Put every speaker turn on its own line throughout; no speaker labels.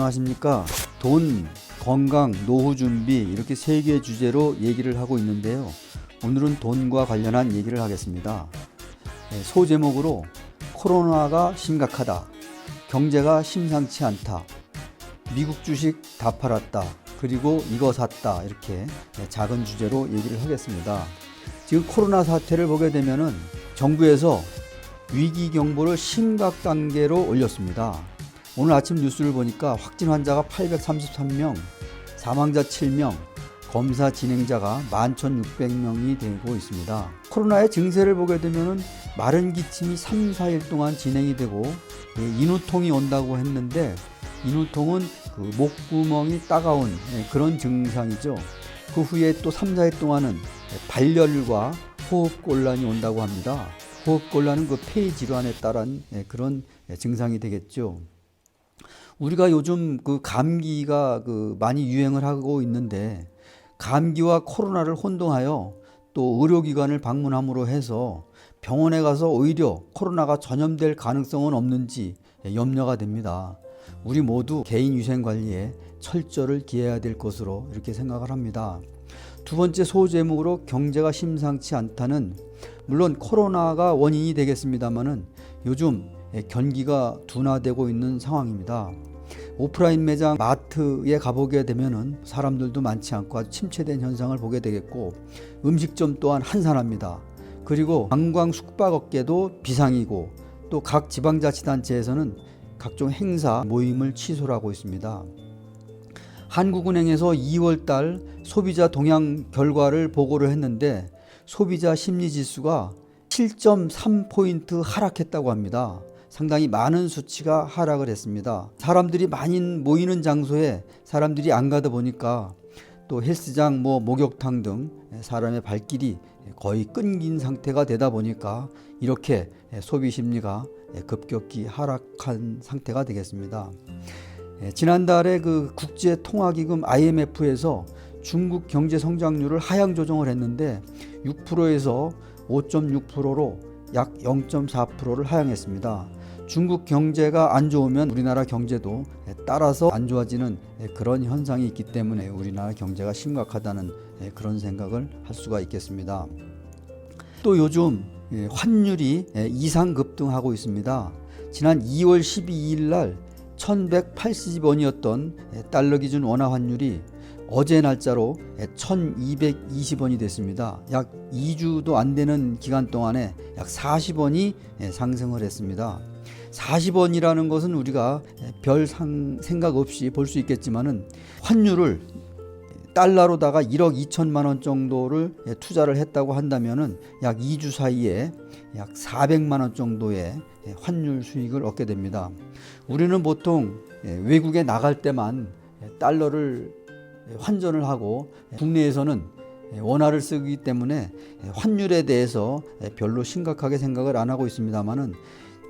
안녕하십니까. 돈, 건강, 노후 준비 이렇게 세개 주제로 얘기를 하고 있는데요. 오늘은 돈과 관련한 얘기를 하겠습니다. 네, 소제목으로 코로나가 심각하다. 경제가 심상치 않다. 미국 주식 다 팔았다. 그리고 이거 샀다. 이렇게 네, 작은 주제로 얘기를 하겠습니다. 지금 코로나 사태를 보게 되면은 정부에서 위기 경보를 심각 단계로 올렸습니다. 오늘 아침 뉴스를 보니까 확진 환자가 833명, 사망자 7명, 검사 진행자가 11,600명이 되고 있습니다. 코로나의 증세를 보게 되면은 마른 기침이 3, 4일 동안 진행이 되고 예, 인후통이 온다고 했는데 인후통은 그 목구멍이 따가운 예, 그런 증상이죠. 그 후에 또 3, 4일 동안은 발열과 호흡 곤란이 온다고 합니다. 호흡 곤란은 그폐 질환에 따른 예, 그런 예, 증상이 되겠죠. 우리가 요즘 그 감기가 그 많이 유행을 하고 있는데 감기와 코로나를 혼동하여 또 의료기관을 방문함으로 해서 병원에 가서 오히려 코로나가 전염될 가능성은 없는지 염려가 됩니다. 우리 모두 개인 위생 관리에 철저를 기해야 될 것으로 이렇게 생각을 합니다. 두 번째 소제목으로 경제가 심상치 않다는 물론 코로나가 원인이 되겠습니다만은 요즘 경기가 둔화되고 있는 상황입니다. 오프라인 매장 마트에 가보게 되면은 사람들도 많지 않고 아주 침체된 현상을 보게 되겠고 음식점 또한 한산합니다. 그리고 관광 숙박업계도 비상이고 또 각 지방자치단체에서는 각종 행사 모임을 취소를 하고 있습니다. 한국은행에서 2월 달 소비자 동향 결과를 보고를 했는데 소비자 심리 지수가 7.3포인트 하락했다고 합니다. 상당히 많은 수치가 하락을 했습니다. 사람들이 많이 모이는 장소에 사람들이 안 가다 보니까 또 헬스장, 뭐 목욕탕 등 사람의 발길이 거의 끊긴 상태가 되다 보니까 이렇게 소비 심리가 급격히 하락한 상태가 되겠습니다. 지난달에 그 국제 통화기금 IMF에서 중국 경제 성장률을 하향 조정을 했는데 6%에서 5.6%로 약 0.4%를 하향했습니다. 중국 경제가 안 좋으면 우리나라 경제도 따라서 안 좋아지는 그런 현상이 있기 때문에 우리나라 경제가 심각하다는 그런 생각을 할 수가 있겠습니다. 또 요즘 환율이 이상 급등하고 있습니다. 지난 2월 12일 날 1180원이었던 달러 기준 원화 환율이 어제 날짜로 1220원이 됐습니다. 약 2주도 안 되는 기간 동안에 약 40원이 상승을 했습니다. 40원이라는 것은 우리가 별 상, 생각 없이 볼 수 있겠지만은 환율을 달러로다가 1억 2천만 원 정도를 투자를 했다고 한다면은 약 2주 사이에 약 400만 원 정도의 환율 수익을 얻게 됩니다. 우리는 보통 외국에 나갈 때만 달러를 환전을 하고 국내에서는 원화를 쓰기 때문에 환율에 대해서 별로 심각하게 생각을 안 하고 있습니다만은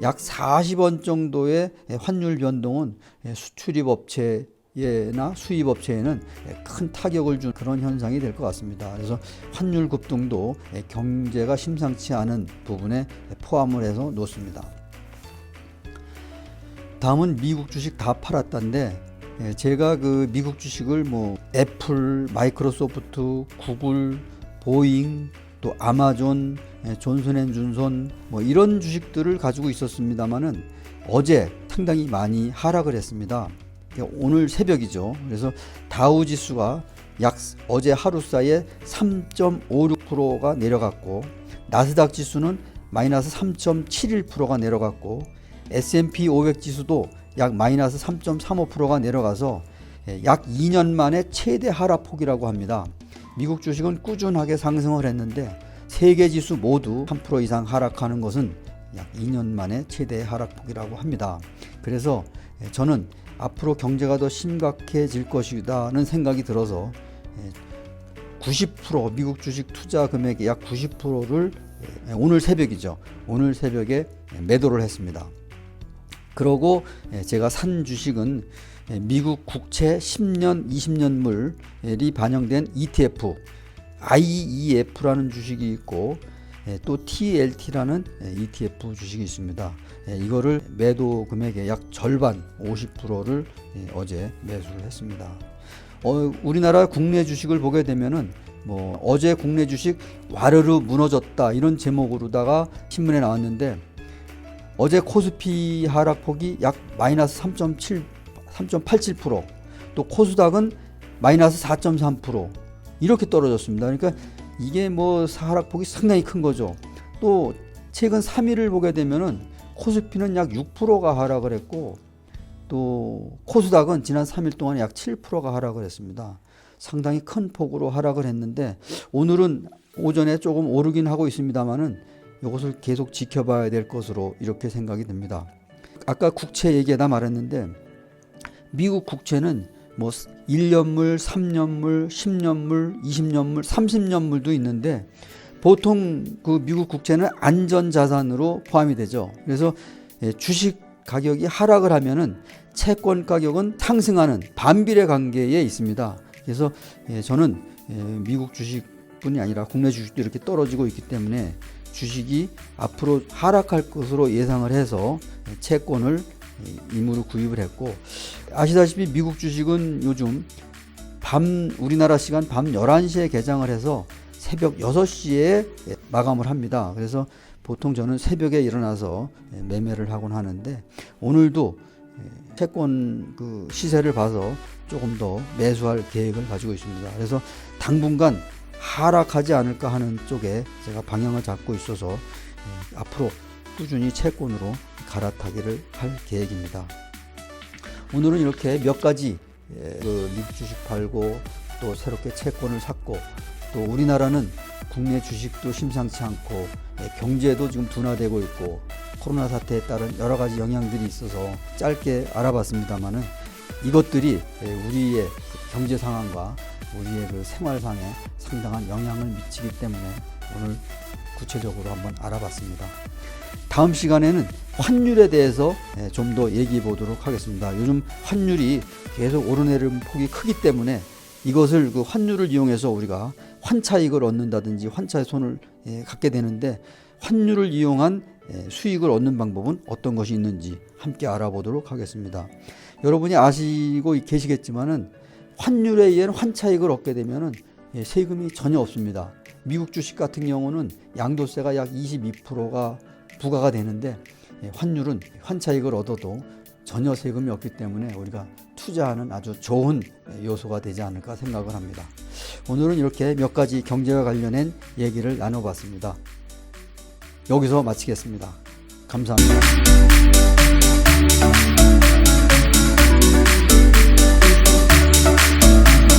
약 40원 정도의 환율 변동은 수출입 업체나 수입 업체에는 큰 타격을 준 그런 현상이 될 것 같습니다. 그래서 환율 급등도 경제가 심상치 않은 부분에 포함을 해서 놓습니다. 다음은 미국 주식 다 팔았다인데 제가 그 미국 주식을 뭐 애플, 마이크로소프트, 구글, 보잉, 또 아마존, 존슨앤준손 뭐 이런 주식들을 가지고 있었습니다만은 어제 상당히 많이 하락을 했습니다. 오늘 새벽이죠. 그래서 다우 지수가 약 어제 하루 사이에 3.56%가 내려갔고 나스닥 지수는 마이너스 3.71%가 내려갔고 S&P 500 지수도 약 마이너스 3.35%가 내려가서 약 2년 만에 최대 하락폭이라고 합니다. 미국 주식은 꾸준하게 상승을 했는데 세계 지수 모두 3% 이상 하락하는 것은 약 2년 만에 최대 하락폭이라고 합니다. 그래서 저는 앞으로 경제가 더 심각해질 것이다는 생각이 들어서 90% 미국 주식 투자 금액의 약 90%를 오늘 새벽이죠. 오늘 새벽에 매도를 했습니다. 그러고 제가 산 주식은 미국 국채 10년, 20년물이 반영된 ETF, IEF라는 주식이 있고 예, 또 TLT라는 ETF 주식이 있습니다. 예, 이거를 매도 금액의 약 절반 50%를 예, 어제 매수를 했습니다. 어, 우리나라 국내 주식을 보게 되면은 뭐 어제 국내 주식 와르르 무너졌다 이런 제목으로다가 신문에 나왔는데 어제 코스피 하락폭이 약 마이너스 3.7 3.87%또 코스닥은 마이너스 4.3% 이렇게 떨어졌습니다. 그러니까 이게 뭐 하락폭이 상당히 큰 거죠. 또 최근 3일을 보게 되면은 코스피는 약 6%가 하락을 했고 또 코스닥은 지난 3일 동안 약 7%가 하락을 했습니다. 상당히 큰 폭으로 하락을 했는데 오늘은 오전에 조금 오르긴 하고 있습니다만은 이것을 계속 지켜봐야 될 것으로 이렇게 생각이 됩니다. 아까 국채 얘기하다 말했는데 미국 국채는 뭐 1년물, 3년물, 10년물, 20년물, 30년물도 있는데 보통 그 미국 국채는 안전 자산으로 포함이 되죠. 그래서 예, 주식 가격이 하락을 하면은 채권 가격은 상승하는 반비례 관계에 있습니다. 그래서 예, 저는 예, 미국 주식뿐이 아니라 국내 주식도 이렇게 떨어지고 있기 때문에 주식이 앞으로 하락할 것으로 예상을 해서 채권을 임으로 구입을 했고 아시다시피 미국 주식은 요즘 밤 우리나라 시간 밤 11시에 개장을 해서 새벽 6시에 마감을 합니다. 그래서 보통 저는 새벽에 일어나서 매매를 하곤 하는데 오늘도 채권 그 시세를 봐서 조금 더 매수할 계획을 가지고 있습니다. 그래서 당분간 하락하지 않을까 하는 쪽에 제가 방향을 잡고 있어서 예, 앞으로 꾸준히 채권으로 갈아타기를 할 계획입니다. 오늘은 이렇게 몇 가지 예, 그 미국 주식 팔고 또 새롭게 채권을 샀고 또 우리나라는 국내 주식도 심상치 않고 예, 경제도 지금 둔화되고 있고 코로나 사태에 따른 여러 가지 영향들이 있어서 짧게 알아봤습니다만은 이것들이 예, 우리의 경제 상황과 우리의 그 생활상에 상당한 영향을 미치기 때문에 오늘 구체적으로 한번 알아봤습니다. 다음 시간에는 환율에 대해서 예, 좀더 얘기해 보도록 하겠습니다. 요즘 환율이 계속 오르내리는 폭이 크기 때문에 이것을 그 환율을 이용해서 우리가 환차익을 얻는다든지 환차의 손을 예, 갖게 되는데 환율을 이용한 예, 수익을 얻는 방법은 어떤 것이 있는지 함께 알아보도록 하겠습니다. 여러분이 아시고 계시겠지만은 환율에 의한 환차익을 얻게 되면은 예, 세금이 전혀 없습니다. 미국 주식 같은 경우는 양도세가 약 22%가 부과가 되는데 예, 환율은 환차익을 얻어도 전혀 세금이 없기 때문에 우리가 투자하는 아주 좋은 요소가 되지 않을까 생각을 합니다. 오늘은 이렇게 몇 가지 경제와 관련된 얘기를 나눠봤습니다. 여기서 마치겠습니다. 감사합니다. Thank you.